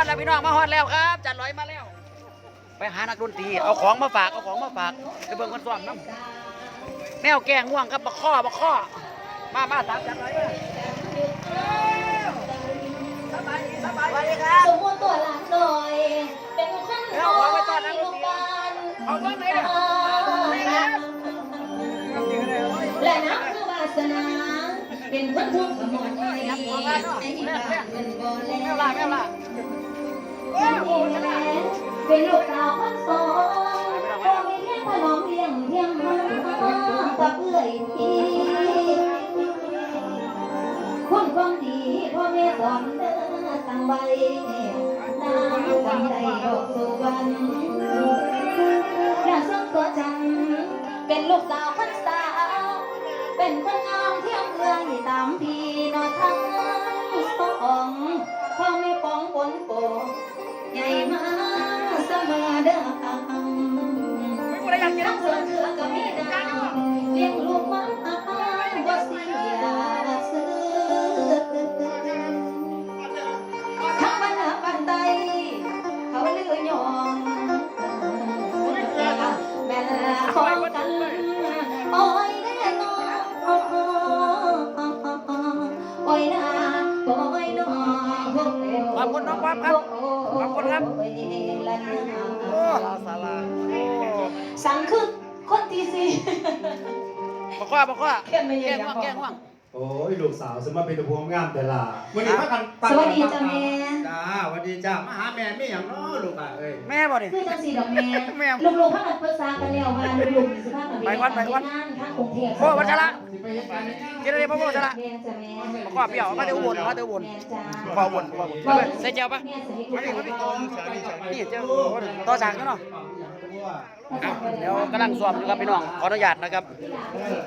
อดแล้วพี่น้องมาฮอดแล้วครับจัดร้อยมาแล้ว ไปหานักดนตรีเอาของมาฝากเอาของมาฝากไปเบิ่งคนซ้อมน้ำแนวแกงง่วงครับบักข้อบักข้อมามาตามจัดร้อยเลยสบายดีสบายดีครับสมมติตัวหลักหน่อยเป็นคนเอาเอาไว้ตอนนั้นลูกบ้านเอาตอนไหนเนี่ยเอาไหนนะและนับคือวาสนาเป็นคนทุกข์ขมวดให้ให้บ้านเงินบ่แลแม่ล่ะแม่ล่ะ เป็นลูกสาวคนสองพ่อมีเลี้ยงถนอมเลี้ยงเพียงมากับเอื้อยพี่คุณความดีพ่อแม่สอนเด้อตั้งไว้น้ำกันใดดอกสุวรรณอย่าส่งตัวฉันเป็นลูกสาวคนสาว เป็นคนงามเที่ยงเอื้อยตามพี่นอทั้งสองพ่อแม่ปองปนปใหญ่มาเส สังคือคนที่สี่บักข้อบักข้อเข้มไม่แกเย็งนง่วงแกงง่วงโอ้ยลูกสาวสมมาเป็นตะพวงงามแต่ละวันนี้พากันปังสวัสดีจ้าแม่จ้าสวัสดีจ้ามาหาแม่ไม่อย่างน้อลูกอะเอ้ยแม่บ่ดิคือจังสีดอกแม่แม่ลูกๆพักกันปรึกษากันแล้วว่าลูกๆสิพากันไปก่อนไปก่อนงานทางกรุงเทพโอ้วัชระสิไปเฮ็ดงานนี่กินอะไรพ่อพ่อชนะแม่จ้าแม่บักข้อเปรี้ยวมาเดี๋ยวอุบลมาเดี๋ยวอุบลแม่จ้าบักข้ออุบลบักข้ออุบลใส่เจียวปะแม่สิให้คุณไปนี่เจ้าต่อฉากแล้วเนาะ อะเดี๋ยวกำลังสวมอยู่ครับพี่น้องขออนุญาตนะครับ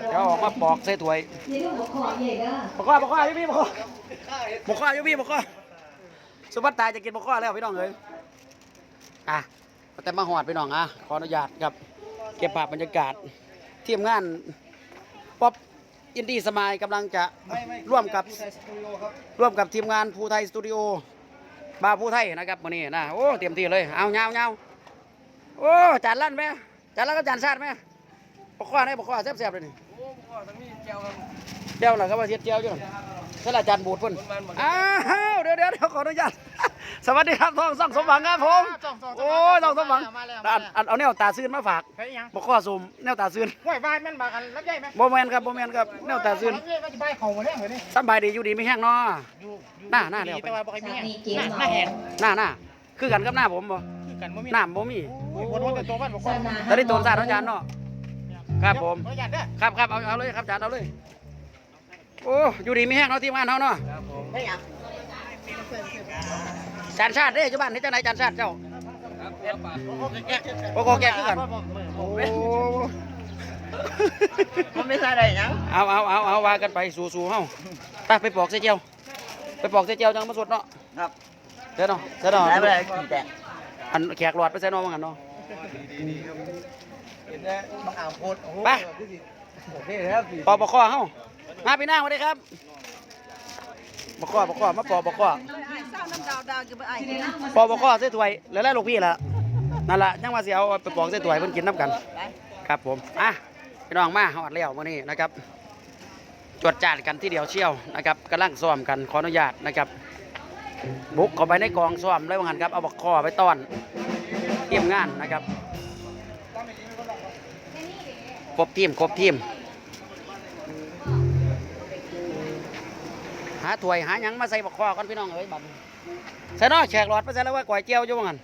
เดี๋ยวออกมาปอกใส่ถ้วยนี่ลูกบ่ขอใหญ่เด้อบักข้อบกข้ออยู่พี่บกข้อบักข้ออยู่พี่บักข้อสุภัตตาจะกินบักข้อแล้วพี่น้องเลยอะแต่มาหอดพี่น้องอะขออนุญาตครับเก็บภาพบรรยากาศทีมงานป๊อปอินดี้สมายกำลังจะร่วมกับร่วมกับทีมงานภูไทยสตูดิโอบาภูไทยนะครับวันนี้นะโอ้เตรียมที่เลยเอาเงาเงา อ้จานลั่นไหมจานลั่นก็จานชาติไหมบักข้อนี่บักข้อแซ่บๆเลยนี่เจ้าหล่ะครับว่าเทียดเจ้าอยู่นั่นแหละจานบูดเพิ่นอ้าวเดี๋ยวเดี๋ยวเดี๋ยวขออนุญาตสวัสดีครับทองส่องสมหวังครับผมโอ้ยทองสมหวังอันอันเอาแนวตาซื่นมาฝากเฮ้ยยังบ่ข้อซุมแนวตาซื่นห้วยบ้านแม่นบากันรับใหญ่ไหมบ่แม่นครับบ่แม่นครับแนวตาซื่นรับใหญ่ก็จะไปเขาหมดเลยเหมือนนี่สำบายดีอยู่ดีไม่แห้งเนาะอยู่อยู่หน้าหน้าเดี๋ยวแต่ว่าบ่ค่อยมีสาอะมีเก่งหน้าหน้าแหงหน้าหน้าคือกันกับหน้าผมบ่คือกันบ่มีหน้าบ่มี โอ้ยคนว่าแต่ตัวบ้านอยตอนนี้โดนาดอาจารย์เนาะครับผม ครับครับเอาเอาเลยครับอาจารย์เอาเลย โอ้อยู่ดีไม่แห้งเนาะทีมงานเฮาเนาะจานชาติเด้อยู่บ้านนี่จังไหนจานชาติเจ้าโอ้โหแก่โอ้โหแก่คือกันโอ้มันไม่ใช่ได้ยังเอาเอาเอาเอาวากันไปสู่สู่เฮาไปไปปอกเสียเจียวไปปอกเสียเจียวจังมาสดเนาะครับเดี๋ยวเนาะเดี๋ยวเนาะ อันแขกหลอดไปใส่เนอว่างั้นเนาะ เห็นได้บางอ่างโพดโอ้โหไป โอเคครับพี่ปอกบกข้อเฮามาพี่นางสวัสดีครับบกข้อบกข้อมาปอกบกข้อปอกบกข้อใส่ถ้วยแล้วแล้วลูกพี่ล่ะนั่นล่ะยังว่าสิเอาไปปอกใส่ถ้วยเพิ่นกินน้ำกัน ครับผมอะพี่น้องมาฮอดแล้วมื้อนี้นะครับ จวดจานกันที่เดียวเชี่ยวนะครับกำลังซ้อมกันขออนุญาตนะครับ บุกเข้าไปในกองซ้อมเลยว่างันครับ เอาบักคอไปต้อนเทียมงานนะครับครบทีมครบทีม หาถ้วยหาหยังมาใส่บักคอกันพี่น้องเอ้ยบัดใส่นอแขกหลอดไปใส่แล้วว่าก๋วยเจียวอยู่ว่างัน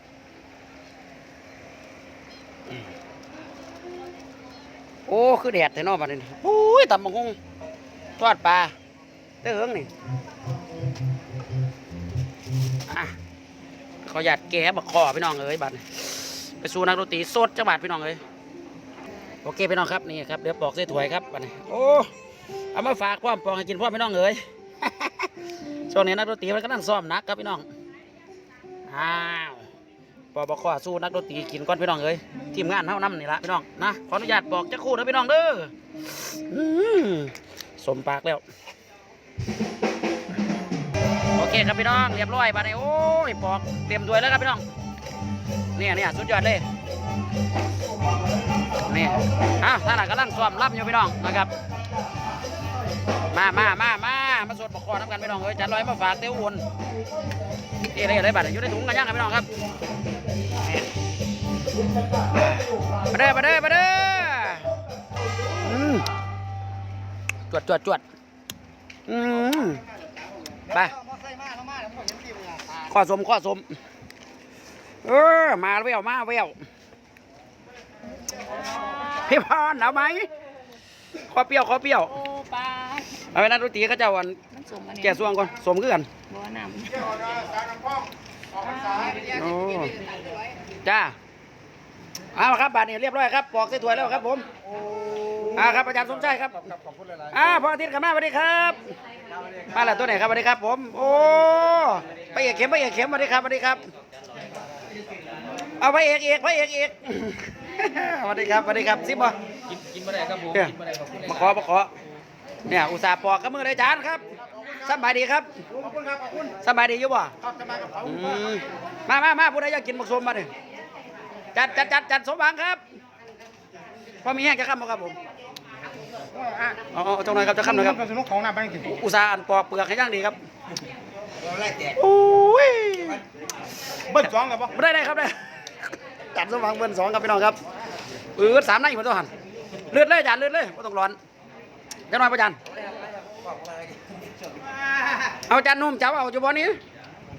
โอ้ คือแดดแต่นอบัดนี้โอ้ยตำบักฮุงทอดปลาเตื้อเหิงนี่ อะขอหยาดแก้บักคอพี่น้องเอ้ยบัดไปสู่นักดนตรีสดจังหวัดพี่น้องเอ้ยโอเคพี่น้องครับนี่ครับเดี๋ยวปอกใส่ถ้วยครับบัดโอ้เอามาฝากพร้อมปองให้กินพร้อพี่น้องเอ้ยช่วงนี้นักดนตรีมันก็นั่งซ้อมหนักครับพี่น้องอ้าวปอกบักคอสู้นักดนตรีกินก่อนพี่น้องเอ้ยทีมงานเท่านั้นนี่ละพี่น้องนะขออนุญาตบอกจะคู่นะพี่น้องเด้อสมปากแล้ว เคเคครับพี่น้องเรียบร้อยบัดนี้โอ้ยปอกเตรียมถ้วยแล้วครับพี่น้องเนี่ยเนี่ยสุดยอดเลยนี่อ้าวท่านน่ะกำลังซ้อมรับอยู่พี่น้องนะครับ มามามามามาสวดปกคอน้ำกันพี่น้องเอ้ยจัดร้อยมาฝากเตี้ยวอุ่นนี่อะไรอะไรบัดนี้อยู่ในถุงกันยังครับพี่น้องครับมาเด้อมาเด้อมาเด้อจวดจวดจวดอืมไป ข้อสมข้อสม เออ มาแววมาแววพี่พรเอาไหมขอเปรี้ยวขอเปรี้ยวโอ้ปลาเอาไปนัดดนตรีเขาเจ้าวันมันสมอันนี้แก่ส่วงก่อนสมคือกันบ่อน้โอ้จ้าเอาครับบาทนี้เรียบร้อยครับปอกใส่ถ้วยแล้วครับผม อ่าครับอาจารย์สมชายครับอ่าพระอาทิตย์กับแม่สวัสดีครับ มาแล้วตัวไหนครับสวัสดีครับ ผม โอ้ไปเอกเข็มไปเอกเข็มสวัสดีครับสวัสดีครับ เอาไปเอกเอกไปเอกเอกสวัสดีครับสวัสดีครับซิบบ่กินกินไม่ได้ครับผมเนี่ยกินไม่ได้ขอบคุณมาขอมาขอเนี่ยอุตส่าห์ปอกกับมือเลยอาจารย์ครับสบายดีครับขอบคุณครับขอบคุณสบายดีอยู่บ่ครับจะมากับเขาอืมมามามาผู้ใดอยากกินหมกสมมาดิจัดจัดจัดจัดสมหวังครับพอมีแห้งจะข้ามบ่ครับผม เอาเอาเอาจังหน่อยครับจะข้ามหน่อยครับเป็นสนุกของหน้าบ้านกินอุตส่าห์อันปอกเปลือกให้ย่างดีครับแรกแจกโอ้ยเบิ้ลสองกับปะไม่ได้ได้ครับได้จัดสมหวังเบอร์สองครับพี่น้องครับเออสามในผมต้องหันเลือดเลยอาจารย์เลือดเลยไม่ต้องร้อนจะหน่อยประจันเอาอาจารย์นุ่มเจ้าเอาจุบอนี้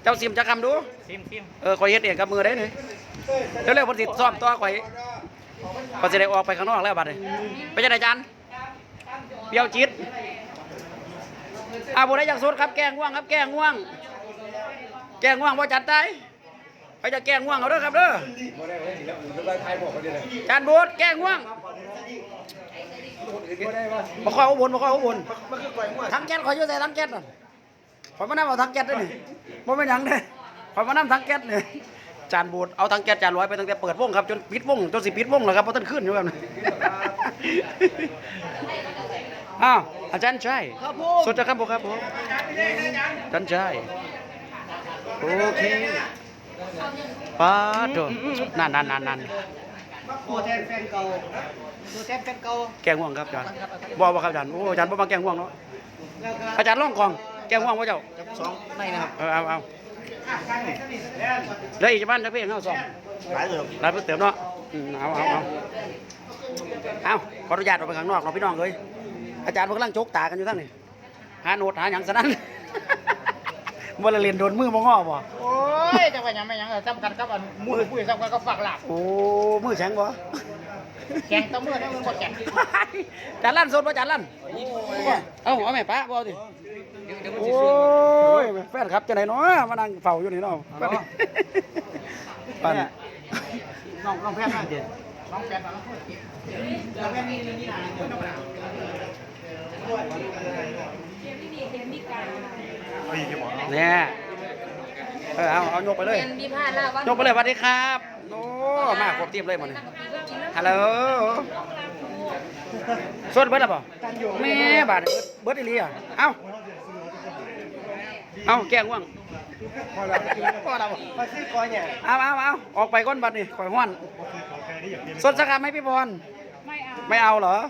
เจ้าซิมจะคำดูซิมซิมเออคอยเฮ็ดเองกับมือได้นี่เร็วๆเพนสิซ้อมตัวข่อยพอสิได้ออกไปข้างนอกแล้วบัดนี้ไปจังไดอาจารย์ เปรี้ยวจิตอาบุได้อยากสุดครับ แกงง่วงครับ แกงง่วง แกงง่วงบ่จัดได้ไปจะแกงง่วงเอาเด้อครับเด้อจานบูดแกงง่วงบ่ค่อยเอาบนบ่ค่อยเอาบนทั้งแก๊สขอยอยู่ใส่ทั้งแก๊สนั่นข่อยมานํเอาทั้งแก๊สด้อนี่บ่แม่นหยังเด้อข่อยมานํทั้งแก๊สนี่จานบูดเอาทั้งแก๊สจานร้อยไปตั้งแต่เปิดวงครับจนปิดวงจนสิปิดวงแล้วครับบ่ทันขึ้นอยู่ครับนี่ อ้าวอาจารย์ชัยครับผสดจะครับผมครับผมอาจารย์ชัยโอเคป้าดโดนั่นนั่นนั่นนั่นตัวแทนแฟนเก่าตัวแทนแฟนเก่าแกงห่วงครับอาจารย์บอกว่าครับอาจารย์โอ้อาจารย์บ่มาแกงห่วงเนาะอาจารย์ล่องกอง แกงห่วงว่าเจ้าสองในนะครับเออเอาเอาแล้วอีกจะบ้านจะเพียงเฮาสองหลายเติมหลายเพิ่มเติมเนาะอืมเอาเอาเอาเอาขออนุญาตออกไปข้างนอกเนาะพี่น้องเอ้ย อาจารย์เพิ่งกำลังจกตากันอยู่ทั้งนี่หาโนดหาหยังซะนั้นบ่ละเรียนโดนมือบ่ง้อบ่โอ้ยจังหวะยังไม่ยังจำกันกับอันมือปุ้ยจำกันกับฝักหลักโอ้มือแข็งบ่ แข่งตะมือนั่นมันหมดแข่งจานลั่นสดบ่จานลั่นเอ้าเอาแม่ป้าบ่เอาดิโอ้ยแฟนครับจะไหนเนาะมานั่งเฝ้าอยู่นี่เนาะปั่นน้องน้องแพทย์น่าเด่นน้องแพทย์น้องแพทย์นี่นี่นะ เนี่ยเออเอาเอายกไปเลยเป็นมีผ้าล่าวันยกไปเลยสวัสดีครับโอ้มาครบทีมเลยหมดนี่ฮัลโหลสดเบิดแล้วบ่แม่บาดเบิดอีหลีอะเอ้าเอาแกงว่างพอแล้วพอแล้วมาซื้อก้อนเนี่ยเอาเอาเอาออกไปก้นบัดนี่ข่อยห้อนสดสักคำไหมพี่พรไม่เอาไม่เอาเหรออ้าว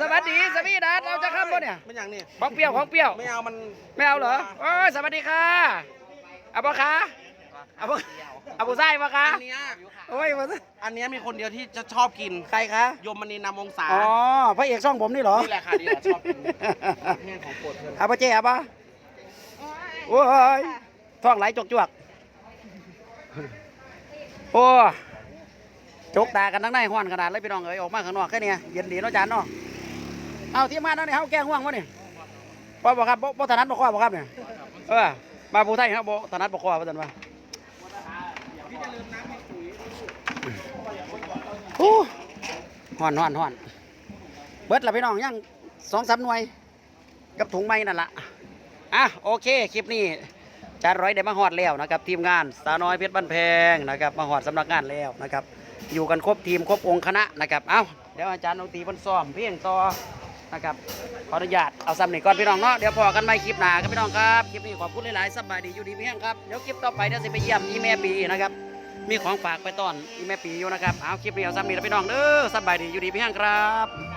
สวัสดีสวีดัสเอาจะข้ามบ่เนี่ยมันอย่างนี้ของเปรี้ยวของเปรี้ยวไม่เอามันไม่เอาเหรอโอ้ยสวัสดีค่ะเอาปะคะเอาปะเอาผู้ชายปะคะอันเนี้ยโอ้ยมาสิอันเนี้ยมีคนเดียวที่จะชอบกินใครคะยมมณีนามวงศาอ๋อพระเอกช่องผมนี่เหรอนี่แหละค่ะนี่แหละชอบกินแห้งของโปรดเพื่อนเอาปะเจ๊เอาปะโอ้ยท้องไหลจกจวกโอ้จกตากันทั้งในห้อนขนาดเลยพี่น้องเอ้ยออกมาข้างนอกแค่เนี้ยเย็นดีเนาะจานเนาะ เอาที่มาเนาะเนี่ยเขาแกล้งห่วงวะเนี่ยพอบอกครับบ่บ่ถนัดบ่ข้อบ่ครับเนี่ยเออมาผู้ไทยครับบ่ถนัดบ่ข้อว่าซั่นว่าโอ้ห่อนห่อนห่อนเบิดละพี่น้องยังสองสามหน่วย กับถุงไม้นั่นละอะโอเคคลิปนี้จานร้อยได้มาฮอดแล้วนะครับ ทีมงานสาน้อยเพชรบ้านแพงนะครับมาฮอดสำนักงานแล้วนะครับ อยู่กันครบทีมครบองค์คณะนะครับ เอ้าเดี๋ยวอาจารย์ดนตรีเพิ่นซ้อมเพลงต่อ นะครับขออนุญาตเอาซ้ำนี่ก่อนพี่น้องเนาะเดี๋ยวพอกันใหม่คลิปหน้าครับพี่น้องครับคลิปนี้ขอบคุณหลายๆสบายดีอยู่ดีเพียงครับเดี๋ยวคลิปต่อไปเดี๋ยวสิไปเยี่ยมอีแม่ปีนะครับมีของฝากไปต้อนอีแม่ปีอยู่นะครับเอาคลิปนี้เอาซ้ำนี่แล้วพี่น้องเด้อสบายดีอยู่ดีเพียงครับ